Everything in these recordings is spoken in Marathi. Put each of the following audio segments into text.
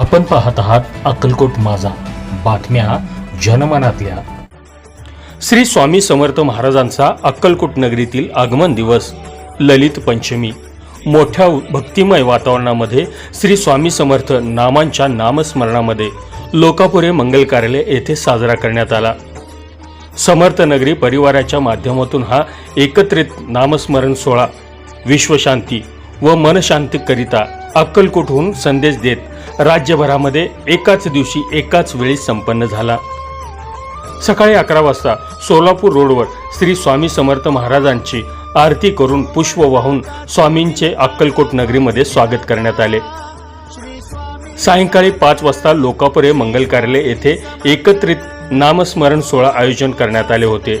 आपण पाहत आहात अक्कलकोट माझा. बातम्या जनमनातल्या. श्री स्वामी समर्थ महाराजांचा अक्कलकोट नगरीतील आगमन दिवस ललित पंचमी. मोठ्या भक्तिमय वातावरणामध्ये श्री स्वामी समर्थ नामांच्या नामस्मरणामध्ये लोकापुरे मंगल कार्यालय येथे साजरा करण्यात आला. समर्थ नगरी परिवाराच्या माध्यमातून हा एकत्रित नामस्मरण सोहळा विश्वशांती व मनशांतीकरिता अक्कलकोटहून संदेश देत राज्यभरामध्ये एकाच दिवशी एकाच वेळी संपन्न झाला. सकाळी अकरा वाजता सोलापूर रोडवर श्री स्वामी समर्थ महाराजांची आरती करून पुष्प वाहून स्वामींचे अक्कलकोट नगरीमध्ये स्वागत करण्यात आले. सायंकाळी पाच वाजता लोकापुरे मंगल कार्यालय येथे एकत्रित नामस्मरण सोहळा आयोजन करण्यात आले होते.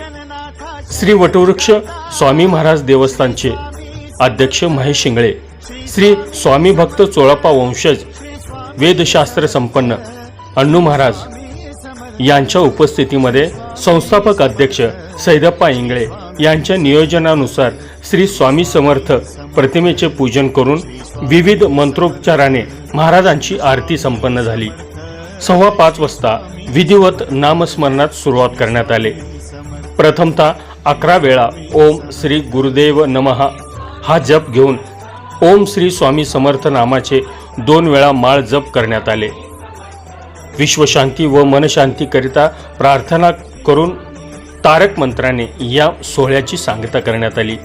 श्री वटवृक्ष स्वामी महाराज देवस्थानचे अध्यक्ष महेश शिंगळे श्री स्वामी भक्त चोळप्पा वंशज वेदशास्त्र संपन्न अण्णू महाराज यांच्या उपस्थितीमध्ये संस्थापक अध्यक्ष सैदप्पा इंगळे यांच्या नियोजनानुसार श्री स्वामी समर्थ प्रतिमेचे पूजन करून विविध मंत्रोपचाराने महाराजांची आरती संपन्न झाली. सव्वा पाच वाजता विधिवत नामस्मरणात सुरुवात करण्यात आले. प्रथमतः अकरा वेळा ओम श्री गुरुदेव नमः हा जप घेऊन ओम श्री स्वामी समर्थ नामाचे दोन वेळा माळ जप करण्यात आले. विश्वशांती व मनशांतीकरिता प्रार्थना करून तारक मंत्राने या सोहळ्याची सांगता करण्यात आली.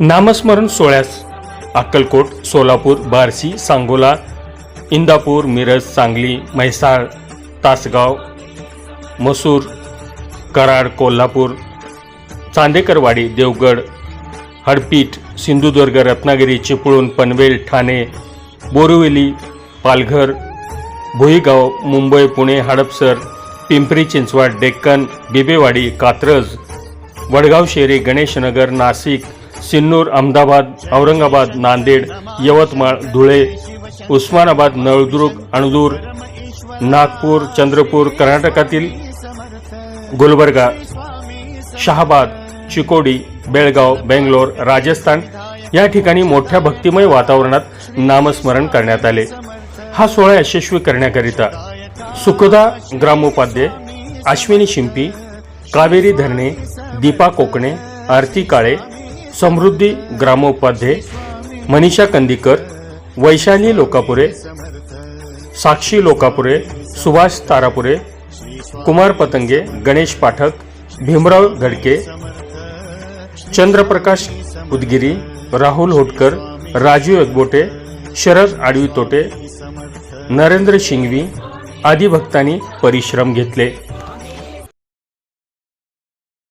नामस्मरण सोहळ्यास अक्कलकोट सोलापूर बार्शी सांगोला इंदापूर मिरज सांगली म्हैसाळ तासगाव मसूर कराड कोल्हापूर चांदेकरवाडी देवगड हडपीठ सिंधुदुर्ग रत्नागिरी चिपळूण पनवेल ठाणे बोरिवली पालघर भुईगाव मुंबई पुणे हडपसर पिंपरी चिंचवड डेक्कन बिबेवाडी कात्रज वडगाव शेरी गणेशनगर नाशिक सिन्नूर अहमदाबाद औरंगाबाद नांदेड यवतमाळ धुळे उस्मानाबाद नळदुर्ग अणदूर नागपूर चंद्रपूर कर्नाटकातील गुलबर्गा शहाबाद चिकोडी बेळगाव बेंगलोर राजस्थान या ठिकाणी मोठ्या भक्तिमय वातावरणात नामस्मरण करण्यात आले. हा सोहळा यशस्वी करण्याकरिता सुखदा ग्रामोपाध्ये अश्विनी शिंपी कावेरी धरणे दीपा कोकणे आरती काळे समृद्धी ग्रामोपाध्ये मनीषा कंदीकर वैशाली लोकापुरे साक्षी लोकापुरे सुभाष तारापुरे कुमार पतंगे गणेश पाठक भीमराव घडके चंद्रप्रकाश उदगिरी राहुल होटकर राजू एकबोटे शरद आडवी तोटे नरेंद्र शिंगवी आदी भक्तांनी परिश्रम घेतले.